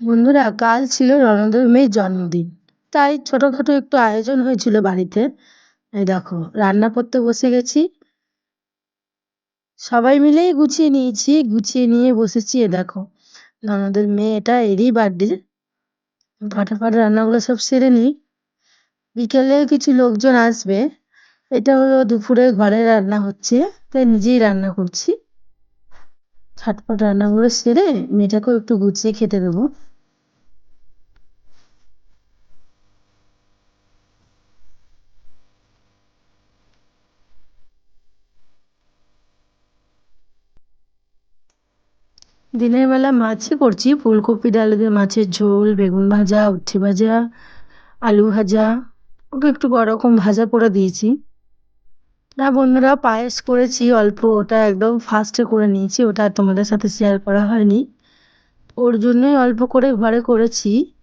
বন্ধুরা, কাল ছিল রণদের মেয়ের জন্মদিন। তাই ছোটখাটো একটু আয়োজন হয়েছিল বাড়িতে। এই দেখো, রান্না করতে বসে গেছি। সবাই মিলেই গুছিয়ে নিয়েছি, গুছিয়ে নিয়ে বসেছি। এ দেখো ননদের মেয়ে এটা এরই বার্থডে ফটাফট রান্নাগুলো সব সেরে নিই। বিকেলে কিছু লোকজন আসবে। এটা হলো দুপুরে ঘরে রান্না হচ্ছে, তাই নিজেই রান্না করছি। ছটপট রান্নাগুলো সেরে মেয়েটাকেও একটু গুছিয়ে খেতে দেবো। দিনের বেলা মাছই করছি। ফুলকপি ডাল দিয়ে মাছের ঝোল, বেগুন ভাজা, উচ্ছে ভাজা, আলু ভাজা। ওকে একটু রকম ভাজা করে দিয়েছি। না বন্ধুরা, পায়েস করেছি অল্প। ওটা একদম ফার্স্টে করে নিয়েছি। ওটা আর তোমাদের সাথে শেয়ার করা হয়নি। ওর জন্যই অল্প করে ঘরে করেছি।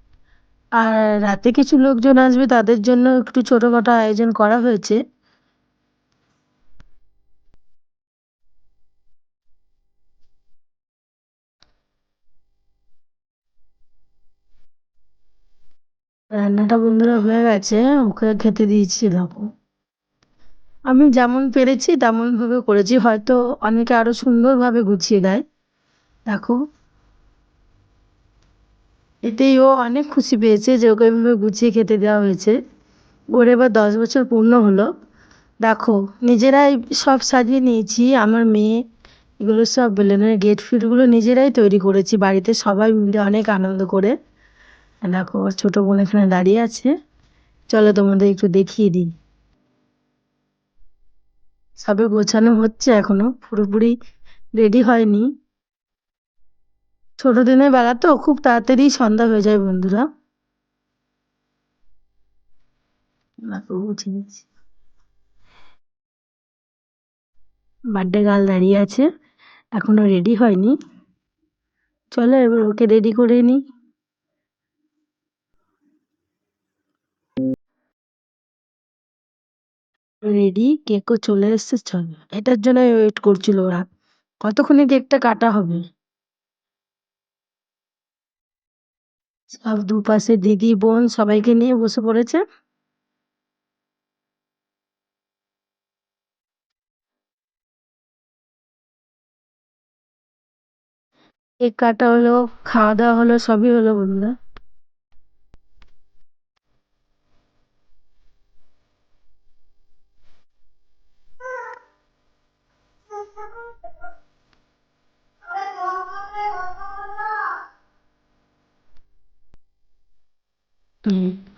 আর রাতে কিছু লোকজন আসবে, তাদের জন্য একটু ছোটোখাটো আয়োজন করা হয়েছে। রান্নাটা বন্ধুরা হয়ে গেছে, ওকে খেতে দিয়েছি, দেখো। আমি যেমন পেরেছি, তেমনভাবে করেছি, হয়তো অনেকে আরও সুন্দরভাবে গুছিয়ে দেয়। দেখো। এতেই ও অনেক খুশি পেয়েছে যে ওকে এভাবে গুছিয়ে খেতে দেওয়া হয়েছে। ওর এবার দশ বছর পূর্ণ হলো। দেখো, নিজেরাই সব সাজিয়ে নিয়েছি, আমার মেয়ে, এগুলো সব বেলুনের গেট ফিটগুলো নিজেরাই তৈরি করেছি, বাড়িতে সবাই মিলে অনেক আনন্দ করে। দেখো ছোটো বোন এখানে দাঁড়িয়ে আছে। চলো তোমাদের একটু দেখিয়ে দিই। সবে গোছানো হচ্ছে এখনও, পুরোপুরি রেডি হয়নি। ছোট দিনের বেলা তো খুব তাড়াতাড়ি সন্ধ্যা হয়ে যায় বন্ধুরা। বার্থডে গাল দাঁড়িয়ে আছে, এখনও রেডি হয়নি। চলো এবার ওকে রেডি করে নিই। রেডি? কেকও চলে এসছে, চল। এটার জন্যই ওয়েট করছিল ওরা। কতক্ষণে কেকটা কাটা হবে? সব দুপাশে দিদি, বোন সবাইকে নিয়ে বসে পড়েছে। কেক কাটা হলো, খাওয়া দাওয়া হলো, সবই হলো বন্ধুরা। 嗯。